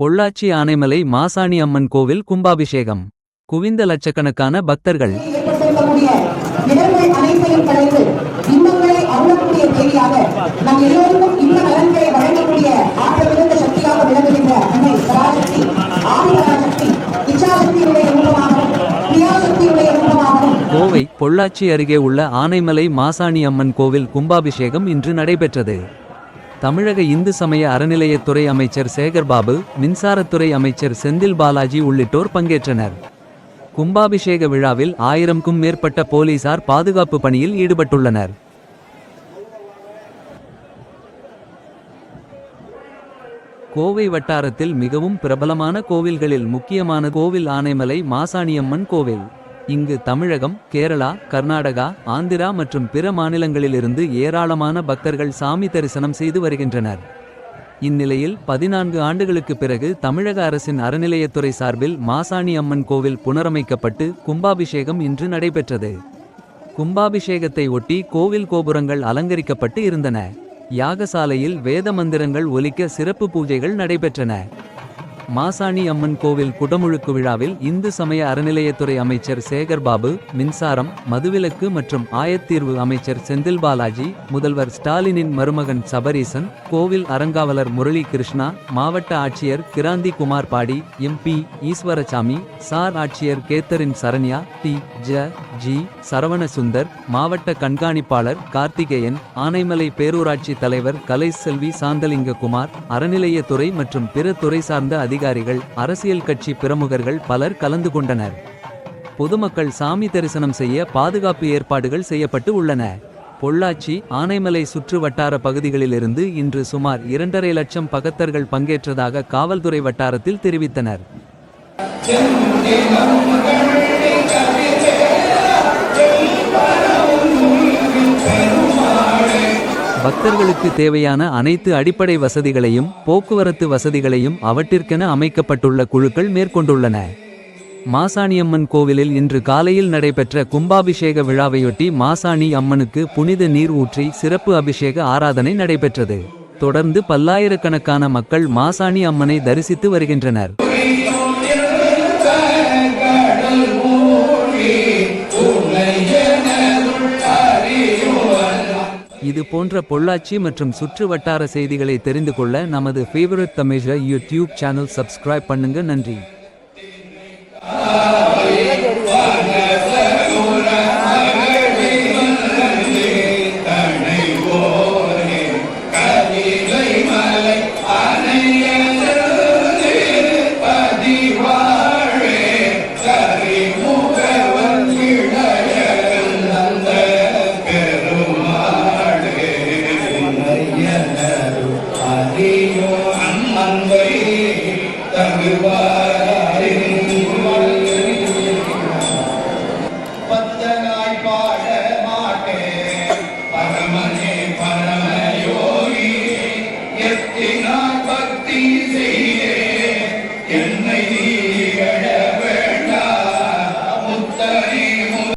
பொள்ளாச்சி ஆனைமலை மாசாணி அம்மன் கோவில் கும்பாபிஷேகம். குவிந்த லட்சக்கணக்கான பக்தர்கள். கோவை பொள்ளாச்சி அருகே உள்ள ஆனைமலை மாசாணி அம்மன் கோவில் கும்பாபிஷேகம் இன்று நடைபெற்றது. தமிழக இந்து சமய அறநிலையத்துறை அமைச்சர் சேகர்பாபு மின்சாரத்துறை அமைச்சர் செந்தில் பாலாஜி உள்ளிட்டோர் பங்கேற்றனர். கும்பாபிஷேக விழாவில் ஆயிரம்க்கும் மேற்பட்ட போலீசார் பாதுகாப்பு பணியில் ஈடுபட்டுள்ளனர். கோவை வட்டாரத்தில் மிகவும் பிரபலமான கோவில்களில் முக்கியமான கோவில் ஆனைமலை மாசாணியம்மன் கோவில். இங்கு தமிழகம் கேரளா கர்நாடகா ஆந்திரா மற்றும் பிற மாநிலங்களிலிருந்து ஏராளமான பக்தர்கள் சாமி தரிசனம் செய்து வருகின்றனர். இந்நிலையில் பதினான்கு ஆண்டுகளுக்கு பிறகு தமிழக அரசின் அறநிலையத்துறை சார்பில் மாசாணி அம்மன் கோவில் புனரமைக்கப்பட்டு கும்பாபிஷேகம் இன்று நடைபெற்றது. கும்பாபிஷேகத்தை ஒட்டி கோவில் கோபுரங்கள் அலங்கரிக்கப்பட்டு இருந்தன. யாகசாலையில் வேத மந்திரங்கள் ஒலிக்க சிறப்பு பூஜைகள் நடைபெற்றன. மாசாணி அம்மன் கோவில் குடமுழுக்கு விழாவில் இந்து சமய அறநிலையத்துறை அமைச்சர் சேகர்பாபு மின்சாரம் மதுவிலக்கு மற்றும் ஆயத்தீர்வு அமைச்சர் செந்தில் பாலாஜி முதல்வர் ஸ்டாலினின் மருமகன் சபரீசன் கோவில் அறங்காவலர் முரளி கிருஷ்ணா மாவட்ட ஆட்சியர் கிராந்தி குமார் பாடி எம்பி ஈஸ்வரசாமி சார் ஆட்சியர் Catherine Saranya D I G Saravanasundar மாவட்ட கண்காணிப்பாளர் கார்த்திகேயன் ஆனைமலை பேரூராட்சி தலைவர் கலை செல்வி சாந்தலிங்க குமார் அறநிலையத்துறை மற்றும் பிற துறை சார்ந்த அதிகாரிகள் அரசியல் கட்சி பிரமுகர்கள் பலர் கலந்து கொண்டனர். பொதுமக்கள் சாமி தரிசனம் செய்ய பாதுகாப்பு ஏற்பாடுகள் செய்யப்பட்டு உள்ளன. பொள்ளாச்சி ஆனைமலை சுற்று வட்டார பகுதிகளிலிருந்து இன்று சுமார் இரண்டரை லட்சம் பகத்தர்கள் பங்கேற்றதாக காவல்துறை வட்டாரத்தில் தெரிவித்தனர். பக்தர்களுக்கு தேவையான அனைத்து அடிப்படை வசதிகளையும் போக்குவரத்து வசதிகளையும் அவற்றிற்கென அமைக்கப்பட்டுள்ள குழுக்கள் மேற்கொண்டுள்ளன. மாசாணியம்மன் கோவிலில் இன்று காலையில் நடைபெற்ற கும்பாபிஷேக விழாவையொட்டி மாசாணி அம்மனுக்கு புனித நீர் ஊற்றி சிறப்பு அபிஷேக ஆராதனை நடைபெற்றது. தொடர்ந்து பல்லாயிரக்கணக்கான மக்கள் மாசாணி அம்மனை தரிசித்து வருகின்றனர். இது போன்ற பொள்ளாச்சி மற்றும் சுற்று வட்டார செய்திகளை தெரிந்து கொள்ள நமது ஃபேவரட் தமிழ யூடியூப் சேனல் சப்ஸ்கிரைப் பண்ணுங்க. நன்றி. பரமயோகி எத்தினால் பக்தி செய்தே என்